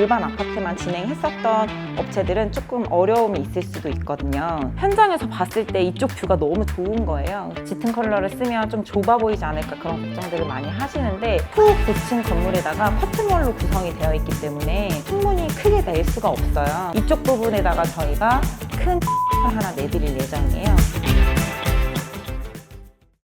일반 아파트만 진행했었던 업체들은 조금 어려움이 있을 수도 있거든요. 현장에서 봤을 때 이쪽 뷰가 너무 좋은 거예요. 짙은 컬러를 쓰면 좀 좁아 보이지 않을까 그런 걱정들을 많이 하시는데 후 고층 건물에다가 커튼월로 구성이 되어 있기 때문에 창문이 크게 낼 수가 없어요. 이쪽 부분에다가 저희가 큰 하나 내드릴 예정이에요.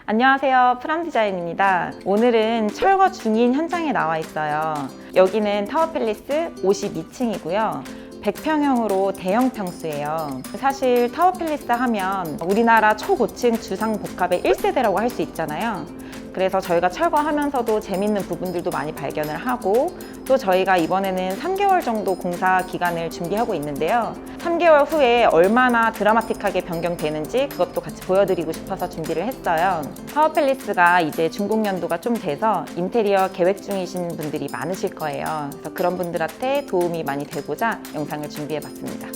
안녕하세요. 프람 디자인입니다. 오늘은 철거 중인 현장에 나와 있어요. 여기는 타워팰리스 52층이고요. 100평형으로 대형 평수예요. 사실 타워팰리스 하면 우리나라 초고층 주상복합의 1세대라고 할 수 있잖아요. 그래서 저희가 철거하면서도 재밌는 부분들도 많이 발견을 하고 또 저희가 이번에는 3개월 정도 공사 기간을 준비하고 있는데요. 3개월 후에 얼마나 드라마틱하게 변경되는지 그것도 같이 보여드리고 싶어서 준비를 했어요. 타워팰리스가 이제 중공 연도가 좀 돼서 인테리어 계획 중이신 분들이 많으실 거예요. 그래서 그런 분들한테 도움이 많이 되고자 영상을 준비해봤습니다.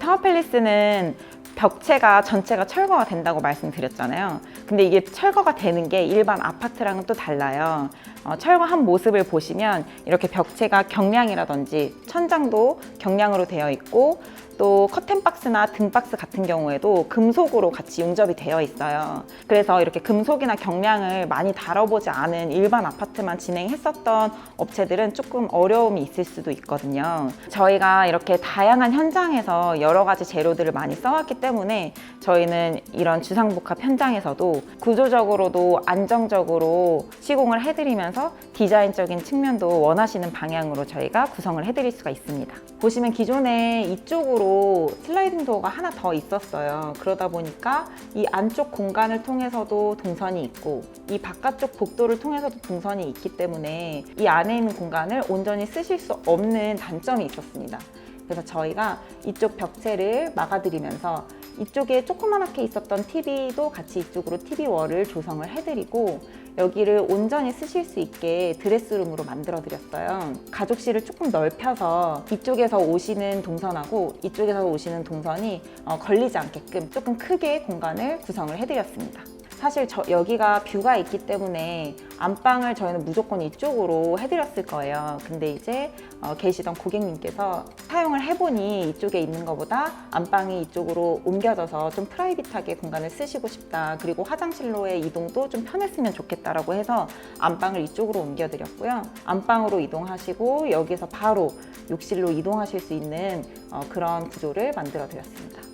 타워팰리스는 벽체가 전체가 철거가 된다고 말씀드렸잖아요. 근데 이게 철거가 되는 게 일반 아파트랑은 또 달라요. 어, 철거한 모습을 보시면 이렇게 벽체가 경량이라든지 천장도 경량으로 되어 있고 또 커튼박스나 등박스 같은 경우에도 금속으로 같이 용접이 되어 있어요. 그래서 이렇게 금속이나 경량을 많이 다뤄보지 않은 일반 아파트만 진행했었던 업체들은 조금 어려움이 있을 수도 있거든요. 저희가 이렇게 다양한 현장에서 여러 가지 재료들을 많이 써왔기 때문에 저희는 이런 주상복합 현장에서도 구조적으로도 안정적으로 시공을 해드리면서 디자인적인 측면도 원하시는 방향으로 저희가 구성을 해드릴 수가 있습니다. 보시면 기존에 이쪽으로 슬라이딩 도어가 하나 더 있었어요. 그러다 보니까 이 안쪽 공간을 통해서도 동선이 있고 이 바깥쪽 복도를 통해서도 동선이 있기 때문에 이 안에 있는 공간을 온전히 쓰실 수 없는 단점이 있었습니다. 그래서 저희가 이쪽 벽체를 막아드리면서 이쪽에 조그맣게 있었던 TV도 같이 이쪽으로 TV 월을 조성을 해드리고 여기를 온전히 쓰실 수 있게 드레스룸으로 만들어 드렸어요. 가족실을 조금 넓혀서 이쪽에서 오시는 동선하고 이쪽에서 오시는 동선이 어, 걸리지 않게끔 조금 크게 공간을 구성을 해드렸습니다. 사실 저 여기가 뷰가 있기 때문에 안방을 저희는 무조건 이쪽으로 해드렸을 거예요. 근데 이제 어, 계시던 고객님께서 사용을 해보니 이쪽에 있는 것보다 안방이 이쪽으로 옮겨져서 좀 프라이빗하게 공간을 쓰시고 싶다. 그리고 화장실로의 이동도 좀 편했으면 좋겠다라고 해서 안방을 이쪽으로 옮겨드렸고요. 안방으로 이동하시고 여기서 바로 욕실로 이동하실 수 있는 어, 그런 구조를 만들어 드렸습니다.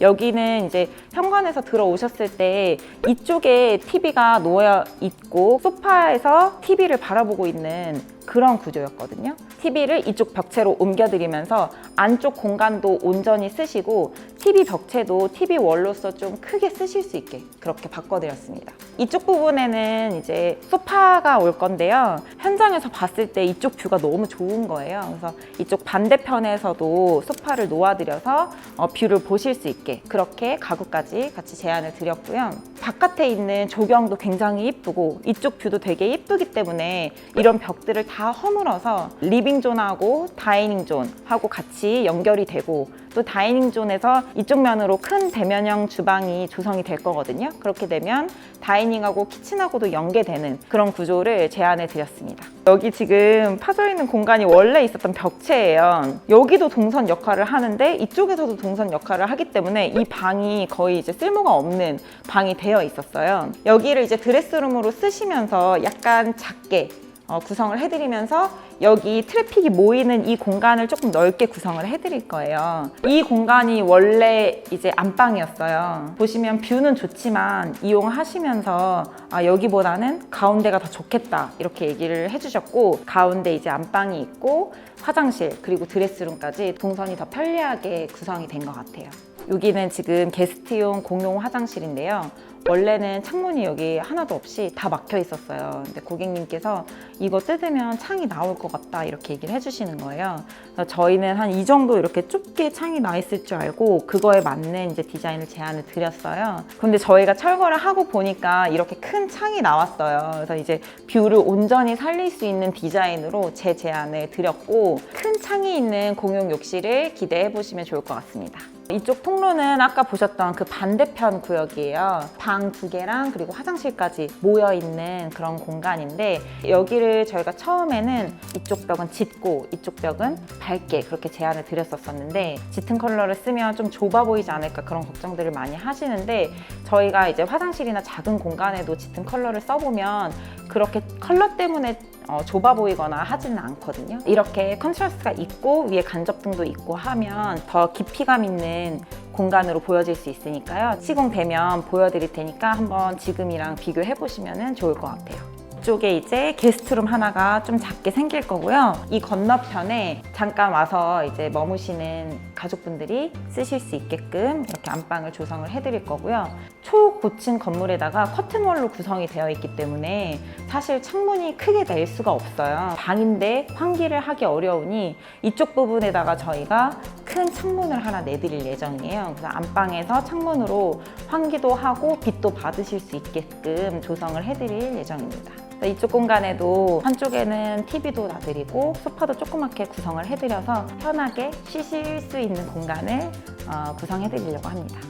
여기는 이제 현관에서 들어오셨을 때 이쪽에 TV가 놓여 있고 소파에서 TV를 바라보고 있는 그런 구조였거든요. TV를 이쪽 벽체로 옮겨드리면서 안쪽 공간도 온전히 쓰시고 TV 벽체도 TV 월로서 좀 크게 쓰실 수 있게 그렇게 바꿔드렸습니다. 이쪽 부분에는 이제 소파가 올 건데요. 현장에서 봤을 때 이쪽 뷰가 너무 좋은 거예요. 그래서 이쪽 반대편에서도 소파를 놓아드려서 어, 뷰를 보실 수 있게 그렇게 가구까지 같이 제안을 드렸고요. 바깥에 있는 조경도 굉장히 이쁘고 이쪽 뷰도 되게 이쁘기 때문에 이런 벽들을 다 허물어서 리빙존하고 다이닝존하고 같이 연결이 되고 또 다이닝존에서 이쪽 면으로 큰 대면형 주방이 조성이 될 거거든요. 그렇게 되면 다이닝하고 키친하고도 연계되는 그런 구조를 제안해 드렸습니다. 여기 지금 파져 있는 공간이 원래 있었던 벽체예요. 여기도 동선 역할을 하는데 이쪽에서도 동선 역할을 하기 때문에 이 방이 거의 이제 쓸모가 없는 방이 되어 있었어요. 여기를 이제 드레스룸으로 쓰시면서 약간 작게 어, 구성을 해드리면서 여기 트래픽이 모이는 이 공간을 조금 넓게 구성을 해드릴 거예요. 이 공간이 원래 이제 안방이었어요. 보시면 뷰는 좋지만 이용하시면서 아, 여기보다는 가운데가 더 좋겠다 이렇게 얘기를 해주셨고 가운데 이제 안방이 있고 화장실 그리고 드레스룸까지 동선이 더 편리하게 구성이 된 것 같아요. 여기는 지금 게스트용 공용 화장실인데요. 원래는 창문이 여기 하나도 없이 다 막혀 있었어요. 근데 고객님께서 이거 뜯으면 창이 나올 것 같다 이렇게 얘기를 해주시는 거예요. 그래서 저희는 한 이 정도 이렇게 좁게 창이 나 있을 줄 알고 그거에 맞는 이제 디자인을 제안을 드렸어요. 근데 저희가 철거를 하고 보니까 이렇게 큰 창이 나왔어요. 그래서 이제 뷰를 온전히 살릴 수 있는 디자인으로 제 제안을 드렸고 큰 창이 있는 공용 욕실을 기대해 보시면 좋을 것 같습니다. 이쪽 통로는 아까 보셨던 그 반대편 구역이에요. 방 두 개랑 그리고 화장실까지 모여 있는 그런 공간인데 여기를 저희가 처음에는 이쪽 벽은 짙고 이쪽 벽은 밝게 그렇게 제안을 드렸었었는데 짙은 컬러를 쓰면 좀 좁아 보이지 않을까 그런 걱정들을 많이 하시는데 저희가 이제 화장실이나 작은 공간에도 짙은 컬러를 써보면 그렇게 컬러 때문에 어, 좁아 보이거나 하지는 않거든요. 이렇게 컨트라스트가 있고 위에 간접등도 있고 하면 더 깊이감 있는 공간으로 보여질 수 있으니까요. 시공되면 보여드릴 테니까 한번 지금이랑 비교해 보시면 좋을 것 같아요. 이쪽에 이제 게스트룸 하나가 좀 작게 생길 거고요. 이 건너편에 잠깐 와서 이제 머무시는 가족분들이 쓰실 수 있게끔 이렇게 안방을 조성을 해드릴 거고요. 초고층 건물에다가 커튼월로 구성이 되어 있기 때문에 사실 창문이 크게 낼 수가 없어요. 방인데 환기를 하기 어려우니 이쪽 부분에다가 저희가 큰 창문을 하나 내드릴 예정이에요. 그래서 안방에서 창문으로 환기도 하고 빛도 받으실 수 있게끔 조성을 해드릴 예정입니다. 이쪽 공간에도 한쪽에는 TV도 놔드리고 소파도 조그맣게 구성을 해드려서 편하게 쉬실 수 있는 공간을 어, 구성해드리려고 합니다.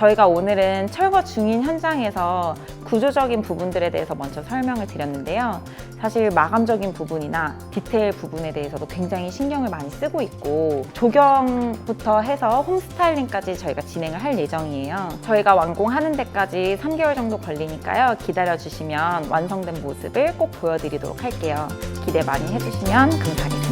저희가 오늘은 철거 중인 현장에서 구조적인 부분들에 대해서 먼저 설명을 드렸는데요. 사실 마감적인 부분이나 디테일 부분에 대해서도 굉장히 신경을 많이 쓰고 있고 조경부터 해서 홈스타일링까지 저희가 진행을 할 예정이에요. 저희가 완공하는 데까지 3개월 정도 걸리니까요. 기다려 주시면 완성된 모습을 꼭 보여드리도록 할게요. 기대 많이 해주시면 감사하겠습니다.